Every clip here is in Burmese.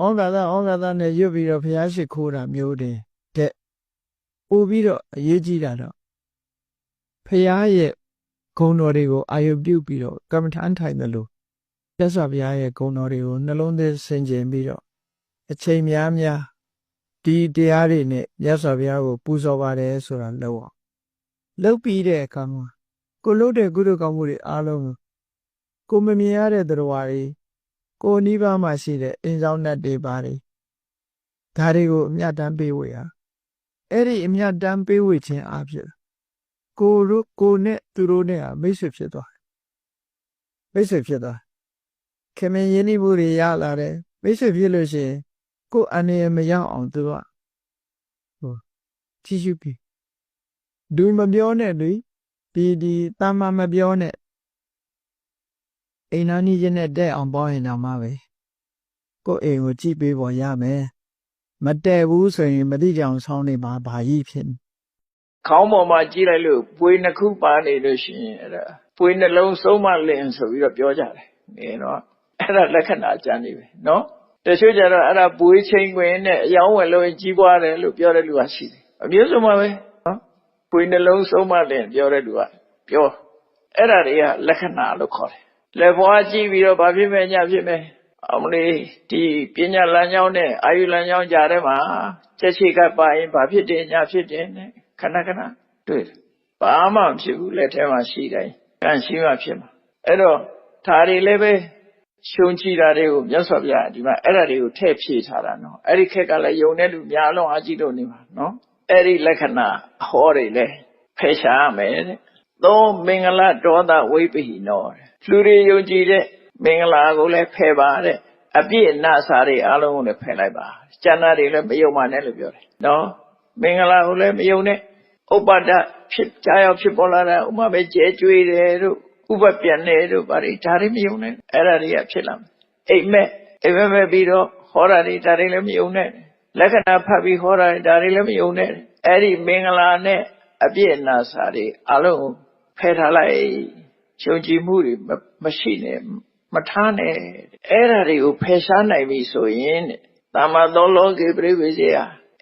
ဩဃာသဩဃာသနဲ့ရွတ်ပြီးတော့ဘုရားရှိခိုးတာမျိုးတွေတဲ့ပို့ပြီးတော့အရေးကြီးတာတော့ဘုရားရဲ့ဂုဏ်တော်တွေကိုအာရုံပြုပြီးတော့ကမ္မထမ်းထိုင်တယ်လို့မြတ်စွာဘုရားရဲ့ဂုဏ်တော်တွေကိုနှလုံးသွင်းဆင်ခြင်ပြီးတော့အချိန်များများဒီတရားတွေနဲ့မြတ်စွာဘုရားကိုပူဇော်ပါတယ်ဆိုတာလောက်အောင်လောက်ပြီးတဲ့အခါမှာကိုလို့တဲ့ကုသိုလ်ကောင်းမှုတွေအားလုံးကိုကိုမမြင်ရတဲ့တရားတွေ ကိုနိဗ္ဗာန်မှာရှိတဲ့အင်းဆောင်တ်တွေပါတယ်ဒါတွေကိုအမြတ်တမ်းပေးဝေရအဲ့ဒီအမြတ်တမ်းပေးဝေခြင်းအဖြစ်ကိုတို့ကိုနဲ့သူတို့နဲ့ဟာမိတ်ဆွေဖြစ်သွားတယ်မိတ်ဆွေဖြစ်သွားခင်မင်ရင်းနှီးမှုတွေရလာတယ်မိတ်ဆွေဖြစ်လို့ရှိရင်ကိုယ်အနေနဲ့မရောက်အောင်သူကဟိုကြည့်ရှုပြီးဒူမပြောနဲ့လေဒီဒီတာမမပြောနဲ့ အိမ်နာနီးချင်းနဲ့တဲ့အောင်ပေါင်းရင်တော့မှပဲကိုယ့်အိမ်ကိုကြည့်ပေးပေါ်ရမယ်မတဲ့ဘူးဆိုရင်မတိကြောင်ဆောင်းနေမှာဘာကြီးဖြစ်နေခေါင်းပေါ်မှာကြည့်လိုက်လို့ပွေနှစ်ခုပါနေလို့ရှိရင်အဲ့ဒါပွေနှလုံးစုံးမလင်ဆိုပြီးတော့ပြောကြတယ်နေတော့အဲ့ဒါလက္ခဏာကြံနေပဲနော်တချို့ကျတော့အဲ့ဒါပွေချင်းခွင်နဲ့အယောင်းဝယ်လို့ကြီးပွားတယ်လို့ပြောတဲ့လူကရှိတယ်အမျိုးစုံပါပဲနော်ပွေနှလုံးစုံးမလင်ပြောတဲ့လူကပြောအဲ့ဒါတွေကလက္ခဏာလို့ခေါ်တယ် လက်ဖွားကြည့်ပြီးတော့ဘာဖြစ်မဲ့ညာဖြစ်မဲ့အမလေးဒီပညာလမ်းကြောင်းနဲ့အာယုလမ်းကြောင်းကြားထဲမှာချက်ချိကပ်ပါရင်ဘာဖြစ်တယ်ညာဖြစ်တယ်နဲ့ခဏခဏတွေ့တယ်ဘာမှမဖြစ်ဘူးလက်ထဲမှာရှိတိုင်းကန့်ရှိမှဖြစ်မှာအဲ့တော့ဒါတွေလည်းပဲရှုံချတာတွေကိုမြတ်စွာဘုရားဒီမှာအဲ့ဒါတွေကိုထည့်ဖြည့်ထားတာနော်အဲ့ဒီခက်ကလည်းယုံတဲ့လူများလုံးအားကြီးလို့နေပါနော်အဲ့ဒီလက္ခဏာဟောတွေလည်းဖယ်ရှားရမယ်တဲ့ သောမင်္ဂလဒေါသဝိပ္ပိနောတဲ့လူတွေယုံကြည်တဲ့မင်္ဂလာကိုလည်းဖယ်ပါတဲ့အပြည့်အနစာတွေအားလုံးကိုလည်းဖယ်လိုက်ပါကျန်တာတွေလည်းမယုံပါနဲ့လို့ပြောတယ်နော်မင်္ဂလာကိုလည်းမယုံနဲ့ဥပ္ပဒဖြစ်ကြားရောက်ဖြစ်ပေါ်လာတာဥမာပဲကျဲကျွေးတယ်တို့ဥပပြန်တယ်တို့ဗါတွေဒါတွေမယုံနဲ့အဲ့ဒါတွေကဖြစ်လာမယ်အိမ်မက်အိမ်မက်ပဲပြီးတော့ဟောတာတွေဒါတွေလည်းမယုံနဲ့လက္ခဏာဖတ်ပြီးဟောတာတွေဒါတွေလည်းမယုံနဲ့အဲ့ဒီမင်္ဂလာနဲ့အပြည့်အနာစာတွေအလုံးကို ဖယ်ထားလိုက်ယုံကြည်မှုတွေမမရှိနဲ့မထားနဲ့အဲ့ဒါတွေကိုဖယ်ရှားနိုင်ပြီဆိုရင်တဲ့တာမသောလောကေပြိဝေစေယ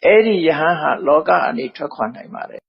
အဲ့ဒီယဟန်ဟာလောကအနေထွက်ခွာနိုင်ပါတယ်